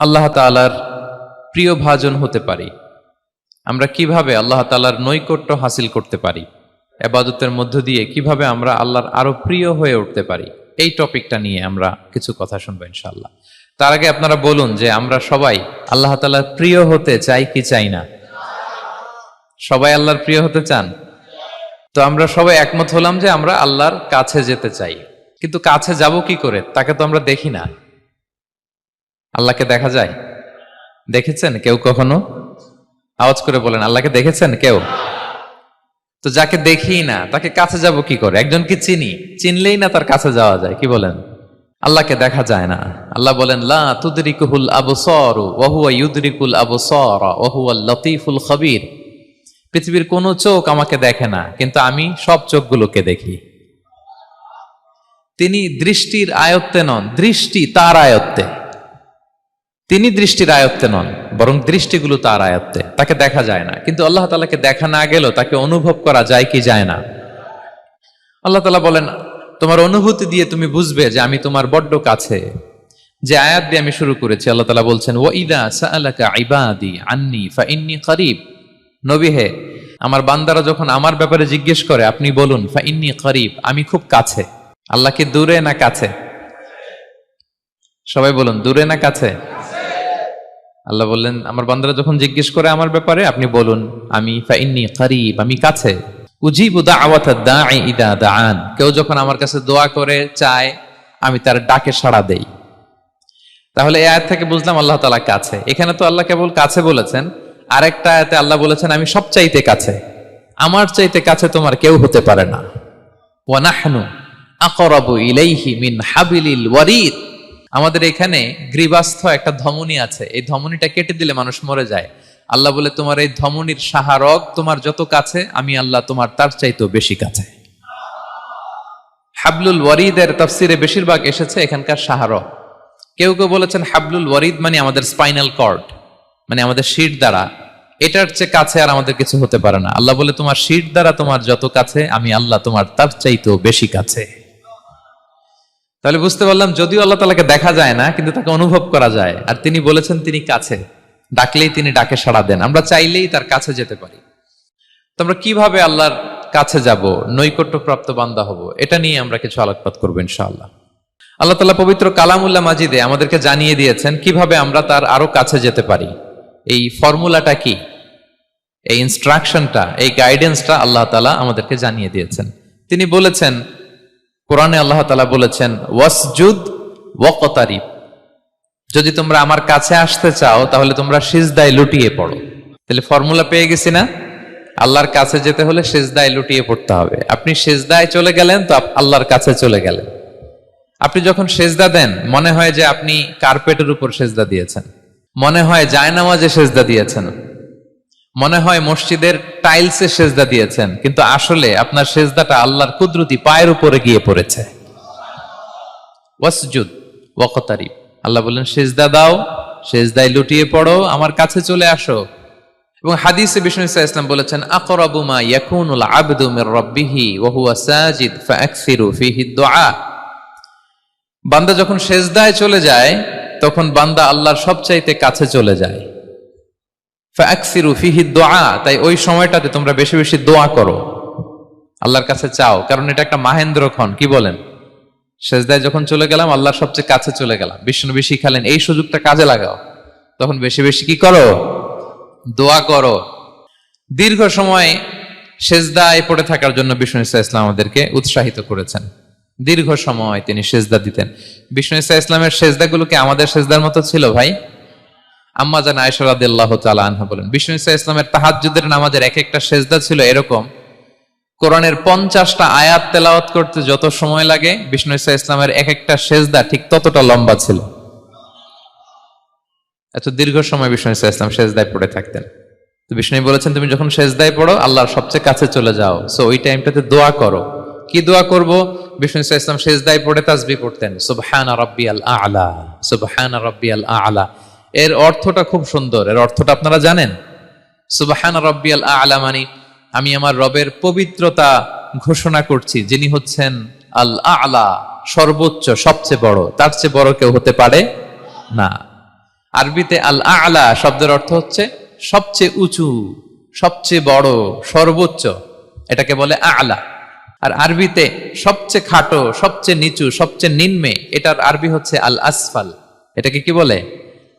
আল্লাহ তালার প্রিয় ভাজন হতে পারি। আমরা কীভাবে আল্লাহ তালার নৈকট্য হাসিল করতে পারি? এবাদতের মধ্য দিয়ে কীভাবে আমরা আল্লাহর আরও প্রিয় হয়ে উঠতে পারি? এই টপিকটা নিয়ে আমরা কিছু কথা শুনব ইনশাল্লাহ তার আগে আপনারা বলুন যে আমরা সবাই আল্লাহ তালার প্রিয় হতে চাই কি চাই না? সবাই আল্লাহর প্রিয় হতে চান? তো আমরা সবাই একমত হলাম যে আমরা আল্লাহর কাছে যেতে চাই। কিন্তু কাছে যাব কি করে? তাকে তো আমরা দেখি না। আল্লাহকে দেখা যায়? দেখেছেন কেউ কখনো? আওয়াজ করে বলেন, আল্লাহকে দেখেছেন কেউ? তো যাকে দেখি না, তাকে কাছে যাব কি করে? একজনকে চিনি, চিনলেই না তার কাছে যাওয়া যায়, কি বলেন? আল্লাহকে দেখা যায় না। আল্লাহ বলেন, লা তুদরিকুল আবসর ওহুয়া ইউদরিকুল আবসর ওহুয়া লতিফুল খবির। পৃথিবীর কোনো চোখ আমাকে দেখে না, কিন্তু আমি সব চোখগুলোকে দেখি। তিনি দৃষ্টির আয়ত্তে নন, দৃষ্টি তার আয়ত্তে। তিনি দৃষ্টির আয়ত্তে নন, বরং দৃষ্টিগুলো তার আয়ত্তে। তাকে দেখা যায় না। কিন্তু আল্লাহ তালাকে দেখা না গেলেও তাকে অনুভব করা যায় কি যায় না। আল্লাহ তালা বলেন, তোমার অনুভূতি দিয়ে তুমি বুঝবে যে আমি তোমার বড্ড কাছে। যে আয়াত দিয়ে আমি শুরু করেছি, আল্লাহ তালা বলছেন ও ইদা সাআলাকা ইবাদি আন্নি ফা ইন্নি করিব। নবী হে, আমার বান্দারা যখন আমার ব্যাপারে জিজ্ঞেস করে, আপনি বলুন, ফা ইন্নি করিব, আমি খুব কাছে। আল্লাহকে দূরে না কাছে? সবাই বলুন, দূরে না কাছে? আল্লাহ বললেন, আমার বান্দারা যখন জিজ্ঞেস করে আমার ব্যাপারে, আপনি বলুন, আমি আমি কাছে। কেউ যখন আমার কাছে দোয়া করে, চায়, আমি তার ডাকে সাড়া দেই। তাহলে এই আয়াত থেকে বুঝলাম আল্লাহ তাআলা কাছে। এখানে তো আল্লাহ কেবল কাছে বলেছেন, আরেকটা আয়াতে আল্লাহ বলেছেন, আমি সব চাইতে কাছে। আমার চাইতে কাছে তোমার কেউ হতে পারে না। ওয়া নাহনু আকরাবু ইলাইহি মিন হাবিলিল ওয়ারিদ। আমাদের এখানে গ্রীবাস্থ একটা ধমনী আছে। এই ধমনীটা কেটে দিলে মানুষ মরে যায়। আল্লাহ বলে, তোমার এই ধমনীর সাহারক তোমার যত কাছে, আমি আল্লাহ তোমার তার চাইতেও বেশি কাছে। হাবলুল ওয়ারিদের তফসিরে বেশিরভাগ এসেছে এখানকার সাহারক। কেউ কেউ বলেছেন, হাবলুল ওয়ারিদ মানে আমাদের স্পাইনাল কর্ড মানে আমাদের শির দ্বারা। এটার চেয়ে কাছে আর আমাদের কিছু হতে পারে না। আল্লাহ বলে, তোমার শির দ্বারা তোমার যত কাছে, আমি আল্লাহ তোমার তার চাইতেও বেশি কাছে। তাহলে বুঝতে পারলাম, যদিও আল্লাহ তালাকে দেখা যায় না, কিন্তু তাকে অনুভব করা যায়। আর তিনি বলেছেন, তিনি কাছে। ডাকলেই তিনি ডাকে সাড়া দেন। আমরা চাইলেই তার কাছে যেতে পারি। তো আমরা কীভাবে আল্লাহর কাছে যাব? নৈকট্য প্রাপ্ত বান্দা হব। এটা নিয়ে আমরা কিছু আলোকপাত করব ইনশাআল্লাহ। আল্লাহ তালা পবিত্র কালামুল্লাহ মাজিদে আমাদেরকে জানিয়ে দিয়েছেন, কীভাবে আমরা তার আরও কাছে যেতে পারি। এই ফর্মুলাটা কি? এই ইনস্ট্রাকশনটা এই গাইডেন্সটা আল্লাহ তালা আমাদেরকে জানিয়ে দিয়েছেন। তিনি বলেছেন কোরআনে আল্লাহ তালা বলেছেন, ওয়াসজুদ ওয়াকতারিব। যদি তোমরা আমার কাছে আসতে চাও, তাহলে তোমরা সিজদায় লুটিয়ে পড়ো। তাহলে ফর্মুলা পেয়ে গেছি না? আল্লাহর কাছে যেতে হলে সেজদায় লুটিয়ে পড়তে হবে। আপনি সেজদায় চলে গেলেন তো আল্লাহর কাছে চলে গেলেন। আপনি যখন সেজদা দেন, মনে হয় যে আপনি কার্পেটের উপর সেজদা দিয়েছেন। মনে হয় জায়নামাজে সেজদা দিয়েছেন। মনে হয় মসজিদের টাইলসে সেজদা দিয়েছেন, কিন্তু আসলে আপনার সেজদাটা আল্লাহর কুদরতি পায়ের উপরে গিয়ে পড়েছে। ওয়াসজুদ ওয়াকতারিব আল্লাহ বললেন, সেজদা দাও, সেজদায় লুটিয়ে পড়ো, আমার কাছে চলে আসো। এবং হাদিসে বিষ্ণু ইসা ইসলাম বলেছেন, আকরাবু মা ইয়াকুনুল আবদু মির রাব্বিহি ওয়া হুয়া সাজিদ ফাআকসিরু ফিহি দুআ। বান্দা যখন সেজদায় চলে যায়, তখন বান্দা আল্লাহর সবচাইতে কাছে চলে যায়। ফাআকসিরু ফিহি দোয়া, তাই ওই সময়টাতে তোমরা বেশি বেশি দোয়া করো। আল্লাহর কাছে চাও, কারণ এটা একটা মাহেন্দ্র খন কি বলেন? সেজদায় যখন চলে গেলাম, আল্লাহর সবচেয়ে কাছে চলে গেলাম। বিষ্ণু বেশি খেলেন, এই সুযোগটা কাজে লাগাও। তখন বেশি বেশি কি করো? দোয়া করো। দীর্ঘ সময় সেজদায় পড়ে থাকার জন্য বিষ্ণু ইসা ইসলাম আমাদেরকে উৎসাহিত করেছেন। দীর্ঘ সময় তিনি সেজদা দিতেন। বিষ্ণু ইসা ইসলামের সেজদাগুলোকে আমাদের সেজদার মতো ছিল ভাই? আম্মা জান আয়সারাদিল্লাহ তালা আনহা বলেন, বিষ্ণু ইসা ইসলামের তাহাজ্জুদের নামাজের এক একটা সেজদা ছিল এরকম। কোরআনের পঞ্চাশটা আয়াত তেলাওয়াত করতে যত সময় লাগে, বিষ্ণু ইসা ইসলামের এক একটা সেজদা ঠিক ততটা লম্বা ছিল। এত দীর্ঘ সময় বিষ্ণু ইসা ইসলাম সেজদায় পড়ে থাকতেন। তো বিষ্ণু বলেছেন, তুমি যখন সেজদায় পড়ো, আল্লাহর সবচেয়ে কাছে চলে যাও। সো ওই টাইমটাতে দোয়া করো। কি দোয়া করব? বিষ্ণু ইসা ইসলাম সেজদায় পড়ে তাজবি পড়তেন, সুবহান রব্বি আল আলা সুবহান রব্বি আল আলা। এর অর্থটা খুব সুন্দর। এর অর্থটা আপনারা জানেন? সুবহান রব্বি আল আলা মানে আমি আমার রবের পবিত্রতা ঘোষণা করছি। যিনি হচ্ছেন আল আলা, সর্বোচ্চ, সবচেয়ে বড়। তার চেয়ে বড় কেউ হতে পারে না। আরবিতে আল আলা শব্দের অর্থ হচ্ছে সবচেয়ে উঁচু, সবচেয়ে বড়, সর্বোচ্চ। এটাকে বলে আলা। আর আরবিতে সবচেয়ে খাটো, সবচেয়ে নিচু, সবচেয়ে নিম্নে, এটার আরবি হচ্ছে আল আসফাল। এটাকে কি বলে?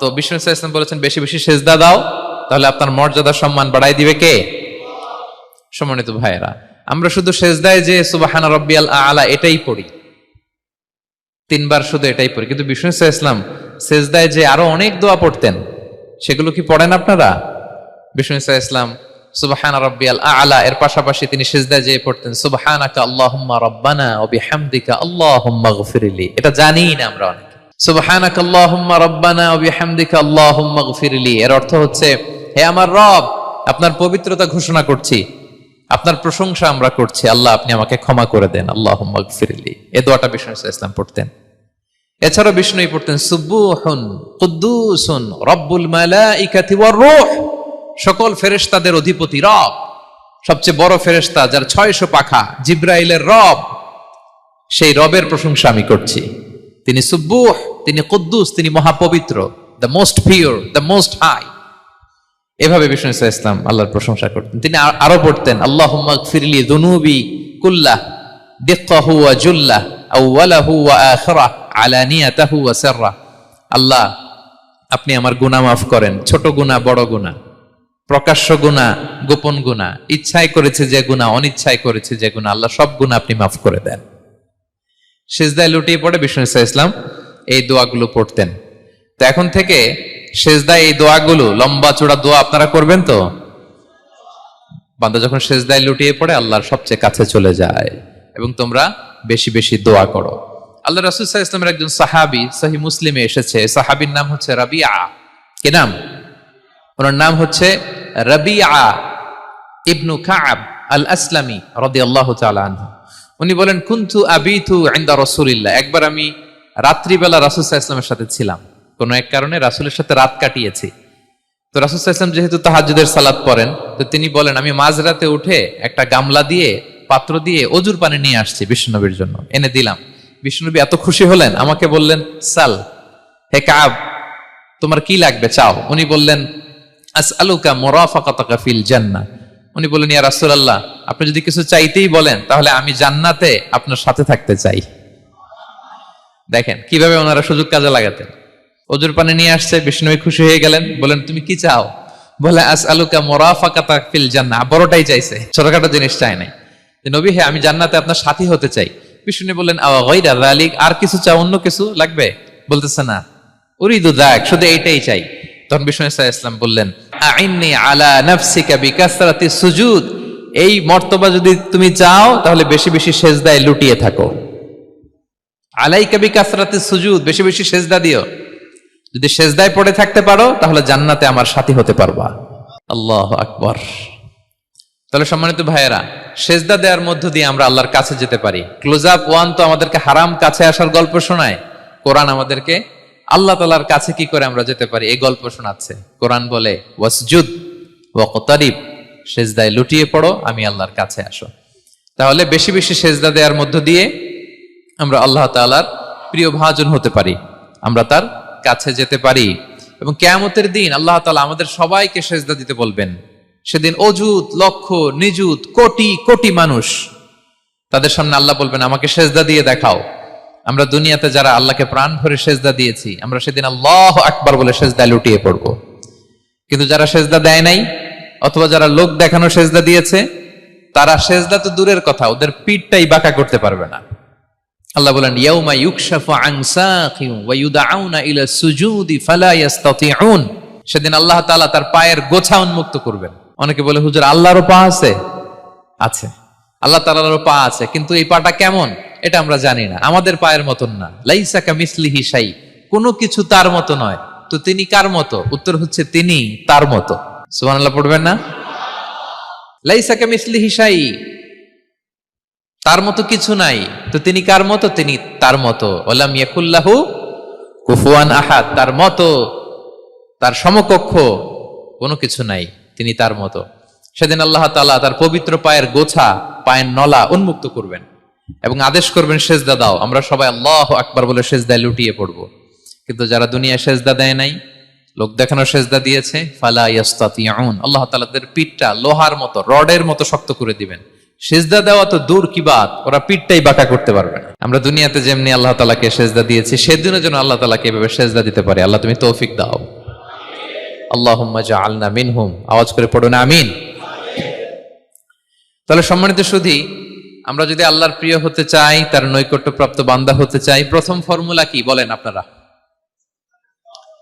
তো বিষ্ণু ইসলাম বলেছেন, বেশি বেশি সেজদা দাও, তাহলে আপনার মর্যাদা, সম্মান বাড়াই দিবে কে? সম্মানিত ভাইয়েরা, আমরা শুধু সেজদায় যে সুবাহানা রব্বিয়াল আলা এটাই পড়ি। তিনবার শুধু এটাই পড়ি। কিন্তু বিষ্ণু ইসা ইসলাম সেজদায় যে আরও অনেক দোয়া পড়তেন, সেগুলো কি পড়েন আপনারা? বিষ্ণু ইসা ইসলাম সুবহান রব্বিয়াল আলা, এর পাশাপাশি তিনি সিজদায় যেয়ে পড়তেন, সুবহানাকা আল্লাহুম্মা রব্বানা ওয়া বিহামদিকা আল্লাহুম্মা গফিরলি। এটা জানিই না আমরা অনেকে। সুবহানাকা আল্লাহুম্মা রব্বানা ওয়া বিহামদিকা আল্লাহুম্মা গফিরলি। এর অর্থ হচ্ছে, হে আমার রব, আপনার পবিত্রতা ঘোষণা করছি, আপনার প্রশংসা আমরা করছি। আল্লাহ, আপনি আমাকে ক্ষমা করে দেন। আল্লাহুম্মা গফিরলি। এই দোয়াটা বিষ্ণু ইসা ইসলাম পড়তেন। এছাড়াও বিষ্ণুই পড়তেন সুব্বুহুন কুদ্দুসুন রব্বুল মালাইকাতি ওয়ার রূহ। সকল ফেরেশতাদের অধিপতি রব। সবচেয়ে বড় ফেরেশতা যার ছয়শো পাখা জিব্রাইলের রব, সেই রবের প্রশংসা আমি করছি। তিনি সুব্বুহ তিনি কুদ্দুস, তিনি মহাপবিত্র the most pure the most high এভাবে বিষ্ণু ইসা ইসলাম আল্লাহর প্রশংসা করতেন। তিনি আর- পড়তেন আল্লাহ ফিরলি দুনুবি কুল্লাহ, দিক্কাহু জুল্লাহ আল্লাহ, আপনি আমার গুনাহ মাফ করেন, ছোট গুনাহ, বড় গুনাহ, প্রকাশ্য গুনাহ, গোপন গুনাহ ইচ্ছায় করেছে যে গুনাহ অনিচ্ছায় করেছে যে গুনাহ, আল্লাহ সব গুনাহ আপনি মাফ করে দেন। সেজদায় লুটিয়ে পড়ে বিষ্ণু ইসা ইসলাম এই দোয়াগুলো পড়তেন। তো এখন থেকে সেজদায় এই দোয়াগুলো, লম্বা চূড়া দোয়া আপনারা করবেন তো? বান্দা যখন সেজদায় লুটিয়ে পড়ে, আল্লাহর সবচেয়ে কাছে চলে যায় এবং তোমরা বেশি বেশি দোয়া করো। আল্লাহ রাসুল সাহা ইসলামের একজন সাহাবি সহি মুসলিমে এসেছে। সাহাবির নাম হচ্ছে রাবিয়া। কি নাম? ওনার নাম হচ্ছে রবি আ ইবনু কাব আল আসলামী রদি আল্লাহ আনহু। উনি বলেন, কুন্তু আবিথু আইন্দা রসুলিল্লাহ। একবার আমি রাত্রিবেলা রাসুল সাহা ইসলামের সাথে ছিলাম। কোন এক কারণে রাসুলের সাথে রাত কাটিয়েছি। তো রাসুল ইসলাম যেহেতু তাহাজুদের সালাদ পড়েন, তো তিনি বলেন, আমি মাঝরাতে উঠে একটা গামলা দিয়ে, পাত্র দিয়ে অজুর পানি নিয়ে আসছি বিষ্ণুনবীর জন্য। এনে দিলাম। বিষ্ণুনবী এত খুশি হলেন, আমাকে বললেন, সাল, হে কাব, তোমার কি লাগবে? চাও। উনি বললেন আস আলুকা মোরাফাকাতাকা ফিল জান্না উনি বললেন, ইয়া রাসূলুল্লাহ, আপনি যদি কিছু চাইতেই বলেন, তাহলে আমি জান্নাতে আপনার সাথে থাকতে চাই। দেখেন, কীভাবে ওনারা সুযোগ কাজে লাগাতেন। অজুর পানি নিয়ে আসছে, বিষ্ণুই খুশি হয়ে গেলেন বলেন তুমি কি চাও? বলে আস আলুকা মোরাফাকাতা ফিল জান্নাহ। বড়টাই চাইছে, ছোটখাটো জিনিস চাই নাই। নবী হে, আমি জান্নাতে আপনার সাথী হতে চাই। বিষ্ণু বললেন যালিক, আর কিছু চাও, অন্য কিছু লাগবে? বলতেছে, না। উরিদু দাক শুধু এইটাই চাই। তখন বিষ্ণু ইসলাম বললেন আইন্নি আলা নাফসিকা বিকাসরাতি সুজুদ। এই মর্তবা যদি তুমি চাও, তাহলে বেশি বেশি সেজদায় লুটিয়ে থাকো। আলাইকা বিকাসরাতি সুজুদ, বেশি বেশি সেজদা দিও। যদি সেজদায় পড়ে থাকতে পারো, তাহলে জান্নাতে আমার সাথী হতে পারবা। আল্লাহ আকবর। তাহলে সম্মানিত ভাইয়েরা, সেজদা দেওয়ার মধ্য দিয়ে আমরা আল্লাহর কাছে যেতে পারি। ক্লোজ আপ, ওয়ান তো আমাদেরকে হারাম কাছে আসার গল্প শোনায়। কোরআন আমাদেরকে আল্লাহ তালার কাছে কি করে আমরা যেতে পারি? এই গল্প শোনাচ্ছে। কোরআন বলে, ওয়াসজুদ ওয়াকতারিব, সেজদায় লুটিয়ে পড়ো, আমি আল্লাহর কাছে আসো। তাহলে বেশি বেশি সেজদা দেওয়ার মধ্য দিয়ে আমরা আল্লাহ তাআলার প্রিয় ভাজন হতে পারি। আমরা তার কাছে যেতে পারি। এবং কেয়ামতের দিন আল্লাহ তাআলা আমাদের সবাইকে সেজদা দিতে বলবেন। সেদিন অজুত লক্ষ, নিযুত, কোটি কোটি মানুষ তাদের সামনে আল্লাহ বলবেন, আমাকে সেজদা দিয়ে দেখাও। আমরা দুনিয়াতে যারা আল্লাহকে প্রাণ ভরে সেজদা দিয়েছি, আমরা সেদিন আল্লাহ আকবার বলে সেজদা লুটিয়ে পড়ব। কিন্তু যারা সেজদা দেয় নাই, অথবা যারা লোক দেখানো সেজদা দিয়েছে, তারা সেজদা তো দূরের কথা, ওদের পিঠটাই বাঁকা করতে পারবে না। আল্লাহ বলেন, ইয়াউমা ইউকশাফু আন সাকিন ওয়া ইউদআউনা ইলা সুজুদি ফালা ইস্তাতিউন সেদিন আল্লাহ তাআলা তার পায়ের গোছা উন্মুক্ত করবেন। অনেকে বলে, হুজুর আল্লাহরও পা আছে? আছে। আল্লাহ তাআলারও পা আছে, কিন্তু এই পাটা কেমন? এটা আমরা জানি না। আমাদের পায়ের মতন না। লাইসা কামিসলিহি শাই। কোনো কিছু তার মতো নয়। তো তিনি কার মতো? উত্তর হচ্ছে তিনি তার মতো। সুবহানাল্লাহ পড়বেন না? লাইসা কামিসলিহি শাই। তার মতো কিছু নাই। তো তিনি কার মতো? তিনি তার মতো। ওলাম ইয়াকুল্লাহু কুফুয়ান আহাদ। তার মতো। তার সমকক্ষ। কোনো কিছু নাই। তিনি তার মতো। সেদিন আল্লাহ তাআলা তার পবিত্র পায়ের গোছা, পায়ের নলা উন্মুক্ত করবেন। এবং আদেশ করবেন, সেজদা দাও। আমরা সবাই আল্লাহ আকবার বলে সেজদায় লুটিয়ে পড়ব। কিন্তু যারা দুনিয়া সেজদা দেয় নাই, লোক দেখানো সেজদা দিয়েছে, ফালা ইয়াস্তাতিয়াউন আল্লাহ তাআলাদের পিঠটা লোহার মতো, রডের মতো শক্ত করে দিবেন। সেজদা দেওয়া তো দূর কি বাত, ওরা পিঠটাই বাঁকা করতে পারবে না। আমরা দুনিয়াতে যেমনি আল্লাহ তালাকে সেজদা দিয়েছি, সেদিনও যেন আল্লাহ তালাকে এভাবে সেজদা দিতে পারে। আল্লাহ তুমি তৌফিক দাও। আল্লাহ আলনা মিনহুম। আওয়াজ করে পড়ো না আমিন। তাহলে সম্মানিত সুধী আমরা যদি আল্লাহর প্রিয় হতে চাই, তার নৈকট্যপ্রাপ্ত বান্দা হতে চাই, প্রথম ফর্মুলা কি বলেন আপনারা?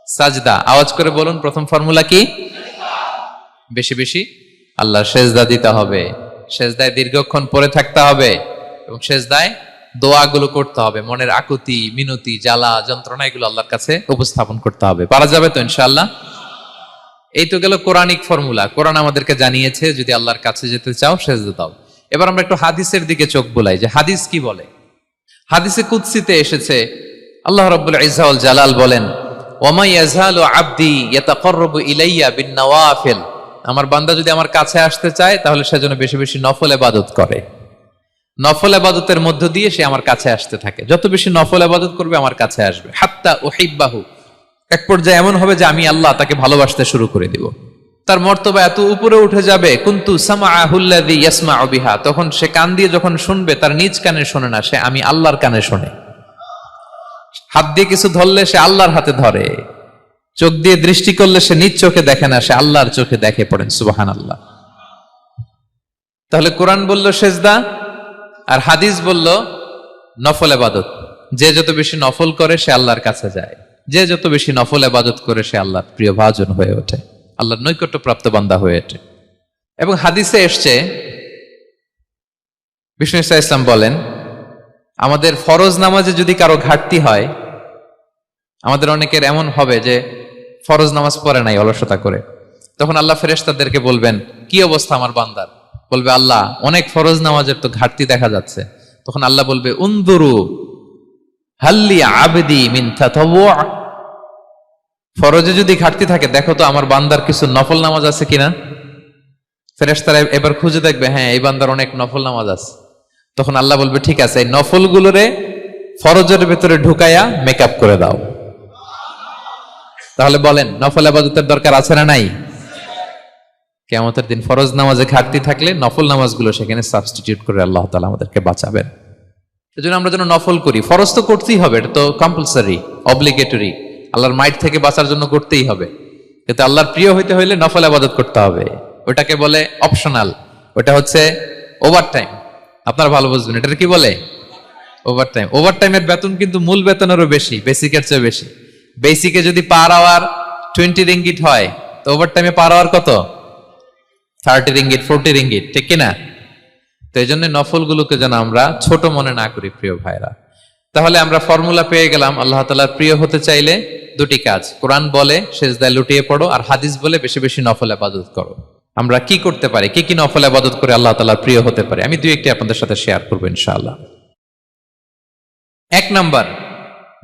সাজদা, আওয়াজ করে বলুন প্রথম ফর্মুলা কি? বেশি বেশি। আল্লাহ সেজদা দিতে হবে। সেজদায় দীর্ঘক্ষণ পরে থাকতে হবে এবং সেজদায় দোয়াগুলো করতে হবে। মনের আকুতি, মিনতি, জ্বালা, যন্ত্রণা এগুলো আল্লাহর কাছে উপস্থাপন করতে হবে। পারা যাবে তো ইনশাআল্লাহ? এই তো গেল কোরআনিক ফর্মুলা। কোরআন আমাদেরকে জানিয়েছে, যদি আল্লাহর কাছে যেতে চাও, সেজদা দাও। এবার আমরা একটু হাদিসের দিকে চোখ বোলাই যে হাদিস কি বলে? হাদিসে কুৎসিতে এসেছে, আল্লাহ রাব্বুল ইজ্জাউল জালাল বলেন ওমা ইয়াজহালু আবদি ইয়াতাকাররাবু ইলাইয়া বিন আমার বান্দা যদি আমার কাছে আসতে চায়, তাহলে সেজন্য বেশি বেশি নফল ইবাদত করে। নফল আবাদতের মধ্য দিয়ে সে আমার কাছে আসতে থাকে। যত বেশি নফল আবাদত করবে, আমার কাছে আসবে। হাত্তা ও ওহিব্বাহু এক পর্যায়ে এমন হবে যে আমি আল্লাহ তাকে ভালোবাসতে শুরু করে দিব। তার মর্তবা এত উপরে উঠে যাবে, কিন্তু তখন সে কান দিয়ে যখন শুনবে, তার নিজ কানে শোনে না, সে আমি আল্লাহর কানে শোনে। হাত দিয়ে কিছু ধরলে সে আল্লাহর হাতে ধরে। চোখ দিয়ে দৃষ্টি করলে সে নিজ চোখে দেখে না, সে আল্লাহর চোখে দেখে পড়েন সুবাহান আল্লাহ তাহলে কোরআন বলল সেজদা, আর হাদিস বলল নফল আবাদত যে যত বেশি নফল করে, সে আল্লাহর কাছে যায়। যে যত বেশি নফল আবাদত করে, সে আল্লাহর প্রিয় ভাজন হয়ে ওঠে। আল্লাহর নৈকট্য প্রাপ্ত বান্দা হয়ে ওঠে। এবং হাদিসে এসছে, বিষ্ণু ইসা ইসলাম বলেন, আমাদের ফরজ নামাজে যদি কারও ঘাটতি হয়, আমাদের অনেকের এমন হবে যে ফরজ নামাজ পড়ে নাই অলসতা করে। তখন আল্লাহ ফেরেশতাদেরকে বলবেন, কি অবস্থা আমার বান্দার? বলবে, আল্লাহ, অনেক ফরজ নামাজের তো ঘাটতি দেখা যাচ্ছে। তখন আল্লাহ বলবে উন্দুরু হাল্লি আবেদি মিন ফরজে যদি ঘাটতি থাকে, দেখো তো আমার বান্দার কিছু নফল নামাজ আছে কিনা? ফেরেশতারা এবার খুঁজে দেখবে হ্যাঁ এই বান্দার অনেক নফল নামাজ আছে। তখন আল্লাহ বলবে, ঠিক আছে, এই নফল গুলোরে ফরজের ভেতরে ঢুকাইয়া মেকআপ করে দাও। তাহলে বলেন, নফল আবাদতের দরকার আছে না নাই? কেমতের দিন ফরজ নামাজে ঘাটতি থাকলে নফল নামাজগুলো সেখানে সাবস্টিটিউট করে আল্লাহ তালা আমাদেরকে বাঁচাবেন। এজন্য আমরা যেন নফল করি। ফরজ তো করতেই হবে, এটা তো কম্পালসারি অব্লিগেটরি আল্লাহর মাইট থেকে বাঁচার জন্য করতেই হবে। কিন্তু আল্লাহর প্রিয় হইতে হইলে নফল আবাদত করতে হবে। ওটাকে বলে অপশনাল ওটা হচ্ছে ওভার টাইম আপনারা ভালো বুঝবেন। এটা কি বলে? ওভার টাইম ওভার টাইমের বেতন কিন্তু মূল বেতনেরও বেশি বেসিকের চেয়ে বেশি। বেসিকে যদি পার আওয়ার টোয়েন্টি রিঙ্গিট হয়, তো ওভার টাইমে পার আওয়ার কত? থার্টি রিঙ্গিট ফোরটি রিঙ্গিট ঠিক কিনা? তো এই জন্য নফলগুলোকে যেন আমরা ছোট মনে না করি, প্রিয় ভাইরা তাহলে আমরা ফর্মুলা পেয়ে গেলাম। আল্লাহ তালার প্রিয় হতে চাইলে দুটি কাজ। কোরআন বলে শেষদায় লুটিয়ে পড়ো আর হাদিস বলে বেশি বেশি নফল আবাদত করো। আমরা কি করতে পারি? কি কি নফল আবাদত করে আল্লাহ তালার প্রিয় হতে পারে? আমি দুই একটি আপনাদের সাথে শেয়ার করব ইনশাআল্লাহ। এক নাম্বার,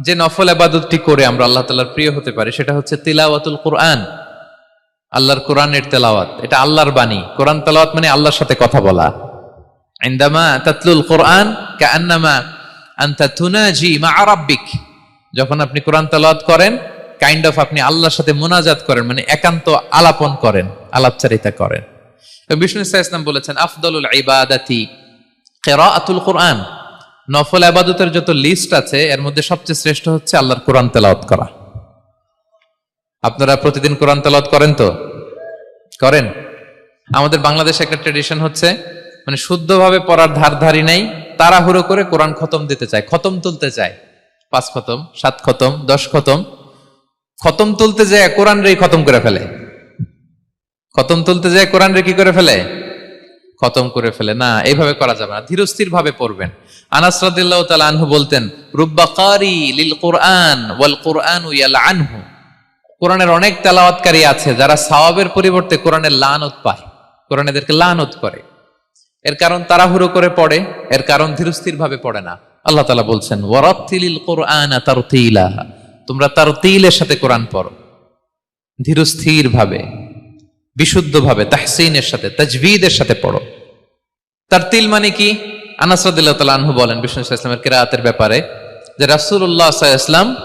যে নফল আবাদতটি করে আমরা আল্লাহ তালার প্রিয় হতে পারি সেটা হচ্ছে তিলাওয়াতুল কোরআন। আল্লাহর কোরআনের তেলাওয়াত। এটা আল্লাহর বাণী। কোরআন তেলাওয়াত মানে আল্লাহর সাথে কথা বলা। আইন্দামা তাতলুল কোরআন কান্নামা আন্তা তুনাজি মা আরাব্বিক যখন আপনি কোরআন তেলাওয়াত করেন কাইন্ড অফ আপনি আল্লাহর সাথে মোনাজাত করেন মানে একান্ত আলাপন করেন, আলাপচারিতা করেন। বিষ্ণু ইসলাম বলেছেন, আফদলুল ইবাদাতি কেরাআতুল কোরআন। নফল আবাদতের যত লিস্ট আছে, এর মধ্যে সবচেয়ে শ্রেষ্ঠ হচ্ছে আল্লাহর কোরআন তেলাওয়াত করা। আপনারা প্রতিদিন কোরআন তেলাওয়াত করেন তো? করেন? আমাদের বাংলাদেশে একটা ট্রেডিশন হচ্ছে মানে শুদ্ধভাবে পড়ার ধার ধারি নাই, তাড়াহুড়ো করে কোরআন খতম দিতে চায়, খতম তুলতে চায়। পাঁচ খতম, সাত খতম, দশ খতম। খতম তুলতে যায় কোরআন রে খতম করে ফেলে। খতম তুলতে যায় কোরআন রে কি করে ফেলে? খতম করে ফেলে। না, এইভাবে করা যাবে না। ধীরস্থির ভাবে পড়বেন। আনাস রাদিল্লাহু আনহু বলতেন, রুব্বা কারি লিল কোরআন ওয়াল কোরআন ইয়াল আনহু কোরআনের অনেক তেলাওয়াতকারী আছে যারা সওয়াবের পরিবর্তে কোরআনের লানত পায়। কোরআন এদেরকে লানত করে। এর কারণ তাড়াহুড়ো করে পড়ে, এর কারণ ধীরস্থির ভাবে পড়ে না। আল্লাহ তালা বলছেন তোমরা তারতিলের সাথে কোরআন পড়ো। ধীরস্থির ভাবে বিশুদ্ধভাবে, তাহসিনের সাথে, তাজবিদের সাথে পড়ো। তার তিল মানে কি? আনাস রাদিল্লাহু আনহু বলেন, বিষ্ণু ইসলামের কিরাআতের ব্যাপারে, যে আলাইহি ওয়াসাল্লাম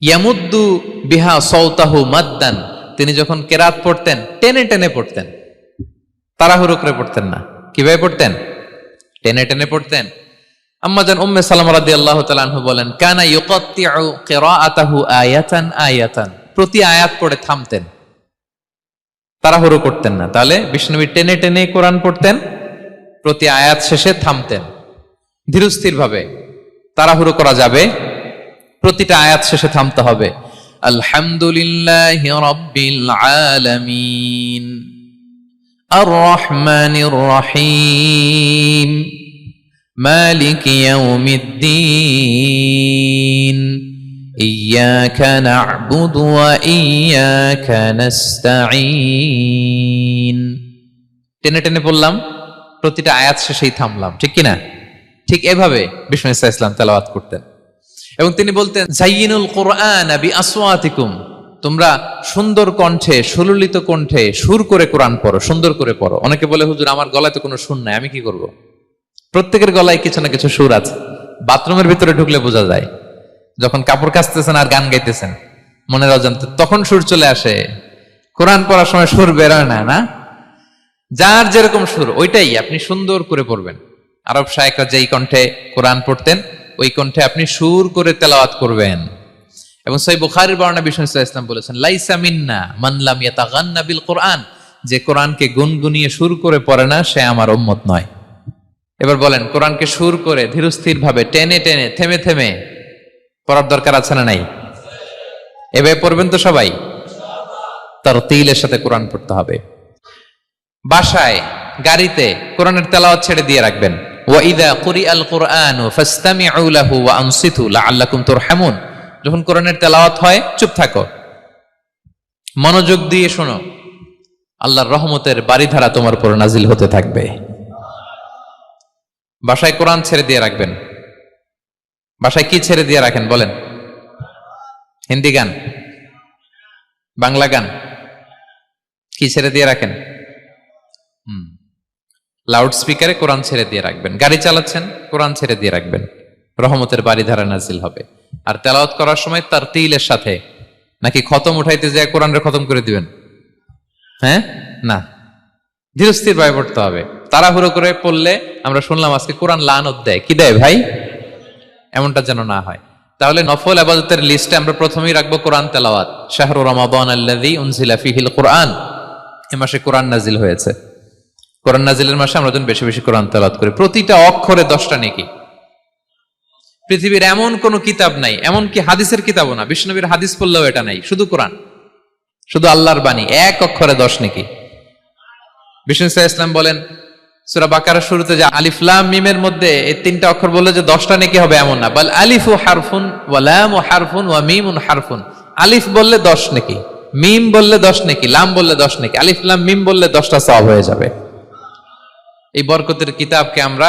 ইয়ামুদ্দু বিহা সৌতাহু মাদ্দান। তিনি যখন কেরাত পড়তেন, টেনে টেনে পড়তেন। তাড়াহুড়ো করে পড়তেন না। কীভাবে পড়তেন? টেনে টেনে পড়তেন। আম্মাজান উম্মে সালামা তাআলা আনহু বলেন, কানা আয়াতান আয়াতান। প্রতি আয়াত পড়ে থামতেন। তাড়াহুড়ো করতেন না। তাহলে বিষ্ণুবী টেনে টেনে কোরআন পড়তেন, প্রতি আয়াত শেষে থামতেন। ধীরস্থির ভাবে তাড়াহুড়ো করা যাবে, প্রতিটা আয়াত শেষে থামতে হবে। আলহামদুলিল্লাহ রব্বিল আলামিন। আর রহমানির রহিম মালিক ইয়াউমিদ্দিন إياك نعبد وإياك نستعين টেনে টেনে বললাম প্রতিটা আয়াত শেষেই থামলাম ঠিক কিনা ঠিক এভাবে বিষ্ণু ইসা ইসলাম তেলাওয়াত করতেন এবং তিনি বলতেন জাইনুল কোরআন বি আসওয়াতিকুম তোমরা সুন্দর কণ্ঠে, সুললিত কণ্ঠে সুর করে কোরআন পড়ো, সুন্দর করে পড়ো। অনেকে বলে, হুজুর, আমার গলায় তো কোনো সুর নাই, আমি কি করব? প্রত্যেকের গলায় কিছু না কিছু সুর আছে। বাথরুমের ভিতরে ঢুকলে বোঝা যায়, যখন কাপড় কাচতেছেন আর গান গাইতেছেন, মনের অজান্তে, তখন সুর চলে আসে। কোরআন পড়ার সময় সুর বেরোয় না না? যার যেরকম সুর, ওইটাই আপনি সুন্দর করে পড়বেন। আরব শায়করা যেই কণ্ঠে কোরআন পড়তেন, ওই কণ্ঠে আপনি সুর করে তেলাওয়াত করবেন। এবং সই বুখারির বর্ণনা বিষ্ণু ইসলাম বলেছেন, লাইসা মিন্না মানলাম ইয়াতাগান্না বিল কোরআন। যে কোরআনকে গুনগুনিয়ে সুর করে পড়ে না, সে আমার উম্মত নয়। এবার বলেন, কোরআনকে সুর করে ধীরস্থির ভাবে টেনে টেনে, থেমে থেমে পড়ার দরকার আছে না নাই? এভাবে পড়বেন তো সবাই? তার তিলের সাথে কোরআন পড়তে হবে। বাসায়, গাড়িতে কোরআনের তেলাওয়াত ছেড়ে দিয়ে রাখবেন। ওয়াইদা কুরি আল কোরআন ফাস্তামিউ লাহু ওয়া আনসিতু লাআল্লাকুম তুরহামুন। যখন কোরআনের তেলাওয়াত হয়, চুপ থাকো। মনোযোগ দিয়ে শোনো। আল্লাহর রহমতের বাড়িধারা তোমার উপর নাজিল হতে থাকবে। বাসায় কোরআন ছেড়ে দিয়ে রাখবেন। বাসায় কি ছেড়ে দিয়ে রাখেন বলেন? হিন্দি গান? বাংলা গান? কি ছেড়ে দিয়ে রাখেন? হুম। লাউড স্পিকারে কোরআন ছেড়ে দিয়ে রাখবেন। গাড়ি চালাচ্ছেন, কোরআন ছেড়ে দিয়ে রাখবেন। রহমতের বাড়ি ধারা নাজিল হবে। আর তেলাওয়াত করার সময় তার তিলের সাথে। নাকি খতম উঠাইতে যায় কোরআনরে খতম করে দিবেন? হ্যাঁ? না। ধীরস্থির ভাবে পড়তে হবে। তাড়াহুড়ো করে পড়লে আমরা শুনলাম আজকে কোরআন লানত দেয়। কি দেয় ভাই? এমনটা যেন না হয়। তাহলে নফল আবাদতের লিস্টে আমরা প্রথমেই রাখব কোরআন তেলাওয়াত। শাহরু রমাদান আল্লাযী উনজিলা ফিহিল কোরআন এ মাসে কোরআন নাজিল হয়েছে। কোরআন নাজিলের মাসে আমরা যেন বেশি বেশি কোরআন তেলাওয়াত করি। প্রতিটা অক্ষরে দশটা নেকি। পৃথিবীর এমন কোন কিতাব নাই এমন কি হাদিসের কিতাবও না। বিষ্ণবীর হাদিস পড়লেও এটা নাই, শুধু কোরআন। শুধু আল্লাহর বাণী, এক অক্ষরে দশ নাকি? বিষ্ণু ইসা ইসলাম বলেন, সুরা বাকার শুরুতে যে আলিফলাম মিমের মধ্যে এই তিনটা অক্ষর বললে যে দশটা নাকি হবে এমন না। বল আলিফ ও হারফুন ওয়ালাম ও হারফুন ওয়া মিমুন হারফুন। আলিফ বললে দশ নাকি? মিম বললে দশ নাকি? লাম বললে দশ নাকি? আলিফলাম মিম বললে দশটা সব হয়ে যাবে। এই বরকতের কিতাবকে আমরা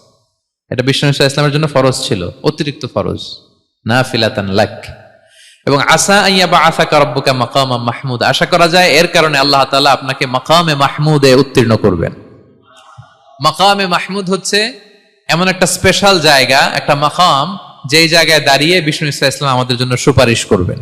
এটা ইসা ইসলামের জন্য ফরজ ছিল, অতিরিক্ত ফরজ। নাফিলাতান লাক। এবং আসা আইয়াবা আসাকা রব্বুকা মাকামাম মাহমুদ। আশা করা যায় এর কারণে আল্লাহ তালা আপনাকে মাকামে মাহমুদে উত্তীর্ণ করবেন। মাকামে মাহমুদ হচ্ছে এমন একটা স্পেশাল জায়গা, একটা মাকাম, যেই জায়গায় দাঁড়িয়ে বিষ্ণু ইসা ইসলাম আমাদের জন্য সুপারিশ করবেন।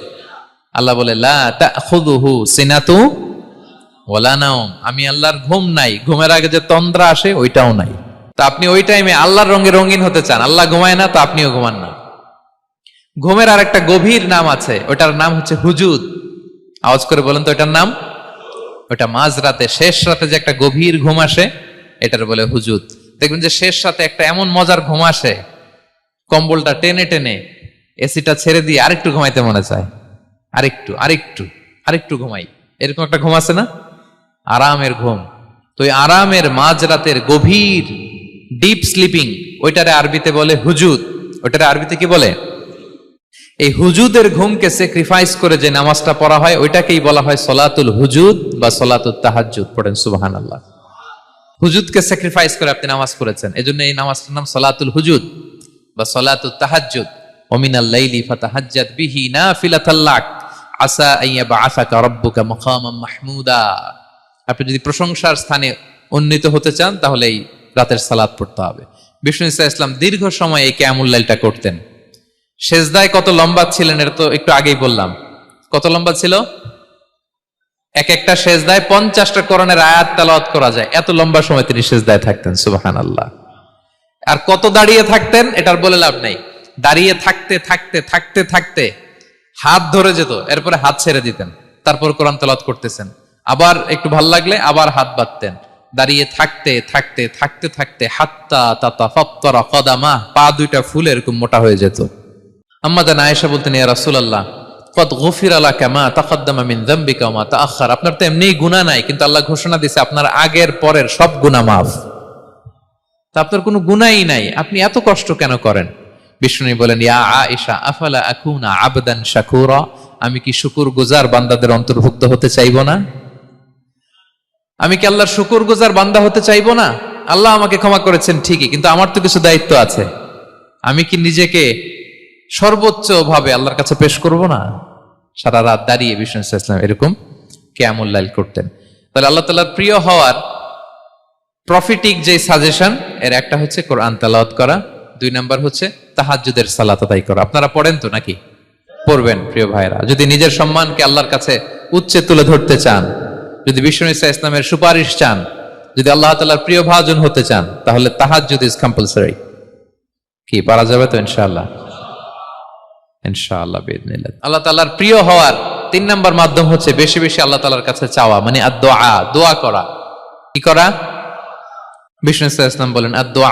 আল্লাহ বলে, লা তাখুযুহু সিনাতু ওয়ালা নাওম। আমি আল্লাহর ঘুম নাই। ঘুমের আগে যে তন্দ্রা আসে, ওইটাও নাই। তা আপনি ওই টাইমে আল্লাহর রঙে রঙিন হতে চান। আল্লাহ ঘুমায় না, তো আপনিও ঘুমান না। ঘুমের আর একটা গভীর নাম আছে, ওটার নাম হচ্ছে হুজুদ। আওয়াজ করে বলেন তো, ওটার নাম? ওটা মাঝ রাতে শেষ রাতে যে একটা গভীর ঘুম আসে, এটার বলে হুজুদ। দেখবেন যে শেষ রাতে একটা এমন মজার ঘুম আসে, কম্বলটা টেনে টেনে, এসিটা ছেড়ে দিয়ে আরেকটু ঘুমাইতে মনে চায়। আরেকটু আরেকটু আরেকটু ঘুমাই। এরকম একটা ঘুম আছে না? আরামের ঘুম। তো ওই আরামের মাঝ রাতের গভীর ডিপ স্লিপিং ওইটারে আরবিতে বলে হুজুদ। ওইটারে আরবিতে কি বলে? এই হুজুদের ঘুমকে স্যাক্রিফাইস করে যে নামাজটা পড়া হয়, ওইটাকেই বলা হয় সলাতুল হুজুদ বা সলাতুল তাহাজ্জুদ। পড়েন সুবাহান আল্লাহ হুজুদকে স্যাক্রিফাইস করে আপনি নামাজ পড়েছেন। এজন্য এই নামাজটার নাম সলাতুল হুজুদ বা সলাতুল তাহাজ্জুদ। ওমিনাল লাইলি ফাতাহাজ্জাদ বিহি নাফিলাতাল্লাক আসা আইয়াবা আসাকা রব্বুকা মাকামাম মাহমুদা। আপনি যদি প্রশংসার স্থানে উন্নীত হতে চান, তাহলে এই রাতের সালাদ পড়তে হবে। বিষ্ণু ইসা ইসলাম দীর্ঘ সময় এই ক্যামুল্লাইলটা করতেন। সেজদায় কত লম্বা ছিলেন, এটা তো একটু আগেই বললাম। কত লম্বা ছিল? এক একটা সেজদায় পঞ্চাশটা করণের আয়াত তালাওয়াত করা যায়। এত লম্বা সময় তিনি সেজদায় থাকতেন সুবাহান আল্লাহ আর কত দাঁড়িয়ে থাকতেন, এটার বলে লাভ নেই। দাঁড়িয়ে থাকতে থাকতে থাকতে থাকতে হাত ধরে যেত, এরপরে হাত ছেড়ে দিতেন, তারপর কোরআন তলাত করতেছেন। আবার একটু ভালো লাগলে আবার হাত বাঁধতেন। দাঁড়িয়ে থাকতে থাকতে থাকতে থাকতে হাত্তা তাতা ফত্তরা কদামা, পা দুইটা ফুল এরকম মোটা হয়ে যেত। আম্মা জান আয়েশা বলতেন, ইয়া রাসূলুল্লাহ, কদ গফির আলা কামা তাকাদ্দামা মিন যামবিকা ওয়া তাআখার। আপনার তো এমনিই গুনাহ নাই, কিন্তু আল্লাহ ঘোষণা দিয়েছে আপনার আগের পরের সব গুনাহ মাফ। তা আপনার কোনো গুনাই নাই, আপনি এত কষ্ট কেন করেন? বিষ্ণু বলেন, ইয়া আয়েশা, আফালা আকুনা আবদান শাকুরা? আমি কি শুকুর গুজার বান্দাদের অন্তর্ভুক্ত হতে চাইব না? আমি কি আল্লাহর শুকুর গুজার বান্দা হতে চাইব না? আল্লাহ আমাকে ক্ষমা করেছেন ঠিকই, কিন্তু আমার তো কিছু দায়িত্ব আছে। আমি কি নিজেকে সর্বোচ্চ ভাবে আল্লাহর কাছে পেশ করব না? সারা রাত দাঁড়িয়ে বিষ্ণু ইসলাম এরকম কেয়ামুল্লাইল করতেন। তাহলে আল্লাহ তাল্লাহর প্রিয় হওয়ার প্রফিটিক যে সাজেশন এর একটা হচ্ছে কোরআন তেলাওয়াত করা, দুই নাম্বার হচ্ছে তাহাজ্জুদের সালাত আদায় করা। আপনারা পড়েন তো নাকি? পড়বেন, প্রিয় ভাইরা যদি নিজের সম্মানকে আল্লাহর কাছে উচ্চে তুলে ধরতে চান, যদি বিষ্ণু ইসা ইসলামের সুপারিশ চান, যদি আল্লাহ তাল্লাহর প্রিয় ভাজন হতে চান, তাহলে তাহাজ্জুদ ইজ কম্পালসারি কি, পারা যাবে তো ইনশাআল্লাহ? ইনশাআল্লাহ বিদিনিল্লাহ আল্লাহ তাআলার প্রিয় হওয়ার তিন নম্বর মাধ্যম হচ্ছে বেশি বেশি আল্লাহ তাআলার কাছে চাওয়া মানে আর দোয়া করা। কি করা? বিষ্ণু ইসলাম বলেন আর দোয়া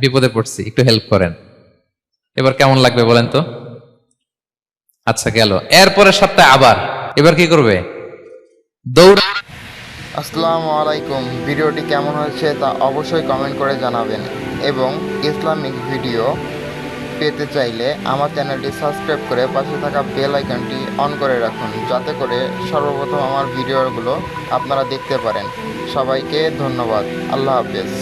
বিপদে পড়ছি, একটু হেল্প করেন। এবার কেমন লাগবে বলেন তো? আচ্ছা গেল। এর পরের সপ্তাহে আবার। এবার কি করবে? দৌড় আসসালামু আলাইকুম। ভিডিওটি কেমন হয়েছে তা অবশ্যই কমেন্ট করে জানাবেন। এবং ইসলামিক ভিডিও পেতে চাইলে আমার চ্যানেলটি সাবস্ক্রাইব করে পাশে থাকা বেল আইকনটি অন করে রাখুন, যাতে করে সর্বপ্রথম আমার ভিডিওগুলো আপনারা দেখতে পারেন। সবাইকে ধন্যবাদ। আল্লাহ হাফেজ।